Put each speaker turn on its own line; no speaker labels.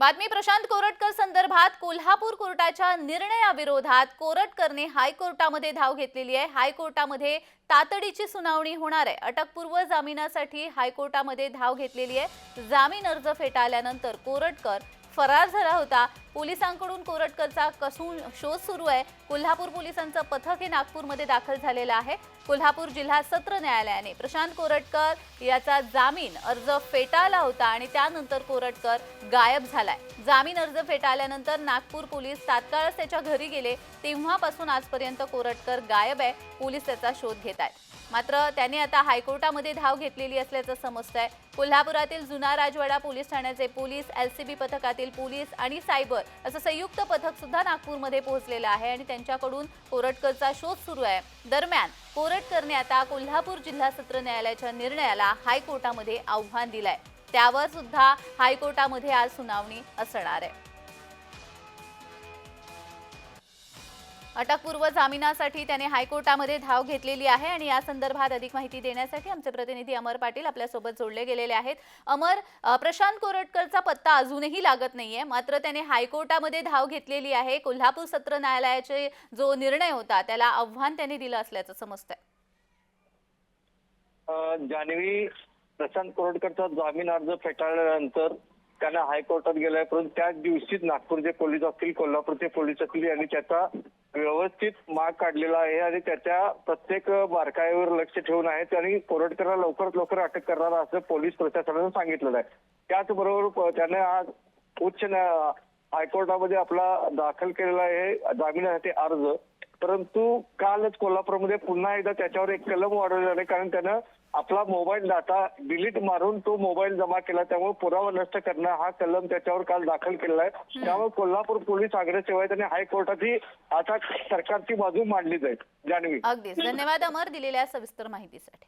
बातमी प्रशांत कोरटकर संदर्भात कोल्हापूर कोर्टाच्या निर्णयाविरोधात कोरटकरने हायकोर्टामध्ये धाव घेतलेली आहे. हायकोर्टामध्ये तातडीची सुनावणी होणार आहे. अटकपूर्व जामिनासाठी हायकोर्टामध्ये धाव घेतलेली आहे. जामीन अर्ज फेटाळल्यानंतर कोरटकर फरार झाला होता. पोलिसांकडून कोरटकरचा कसून शोध सुरू आहे. कोल्हापूर पोलिसांचं पथक हे नागपूरमध्ये दाखल झालेलं आहे. कोल्हापूर जिल्हा सत्र न्यायालयाने प्रशांत कोरटकर याचा जामीन अर्ज फेटाळला होता आणि त्यानंतर कोरटकर गायब झालाय. जामीन अर्ज फेटाळल्यानंतर नागपूर पोलीस तात्काळच त्याच्या घरी गेले. तेव्हापासून आजपर्यंत कोरटकर गायब आहे. पोलीस त्याचा शोध घेत आहेत. मात्र त्याने आता हायकोर्टामध्ये धाव घेतलेली असल्याचं समजतंय. कोल्हापुरातील जुना राजवाडा पोलीस ठाण्याचे पोलीस एलसीबी पथकातील पोलीस आणि सायबर असं संयुक्त पथक सुद्धा नागपूरमध्ये पोहोचलेलं आहे आणि त्यांच्याकडून कोरटकरचा शोध सुरू आहे. दरम्यान कोरटकरने आता कोल्हापूर जिल्हा सत्र न्यायालयाच्या निर्णयाला हायकोर्टामध्ये आव्हान दिलंय. त्यावर सुद्धा हायकोर्टामध्ये आज सुनावणी असणार आहे. अटकपूर्व जामिनासाठी त्याने हायकोर्टामध्ये धाव घेतलेली आहे आणि या संदर्भात अधिक माहिती देण्यासाठी आमचे प्रतिनिधी अमर पाटील आपल्यासोबत जोडले गेलेले आहेत. अमर प्रशांत कोरटकरचा पत्ता अजूनही लागत नाहीये मात्र त्याने हायकोर्टामध्ये धाव घेतलेली आहे. कोल्हापूर सत्र न्यायालयाचे जो निर्णय होता त्याला आव्हान त्याने दिलं असल्याचं समजतंय.
जान्हवी प्रशांत कोरटकरचा जामीन अर्ज फेटाळल्यानंतर त्यांना हायकोर्टात गेलाय परंतु त्याच दिवशीच नागपूरचे पोलीस असतील कोल्हापूरचे पोलीस असतील आणि त्याचा व्यवस्थित माग काढलेला आहे आणि त्याच्या प्रत्येक बारकाईवर लक्ष ठेवून आहे आणि कोरटकरला लवकरात लवकर अटक करणार असं पोलीस प्रशासनानं सांगितलेलं आहे. त्याचबरोबर त्याने आज उच्च हायकोर्टामध्ये आपला दाखल केलेला आहे जामिनासाठी अर्ज. परंतु कालच कोल्हापूरमध्ये पुन्हा एकदा त्याच्यावर एक कलम वाढवलेला आहे कारण त्यानं आपला मोबाईल डाटा डिलीट मारून तो मोबाईल जमा केला त्यामुळे पुरावा नष्ट करणं हा कलम त्याच्यावर काल दाखल केलेला आहे. त्यामुळे कोल्हापूर पोलीस अग्रेसिव्ह आहेत आणि हायकोर्टातही आता सरकारची बाजू मांडली जाईल. जान्हवी.
अगदीच. धन्यवाद अमर दिलेल्या सविस्तर माहितीसाठी.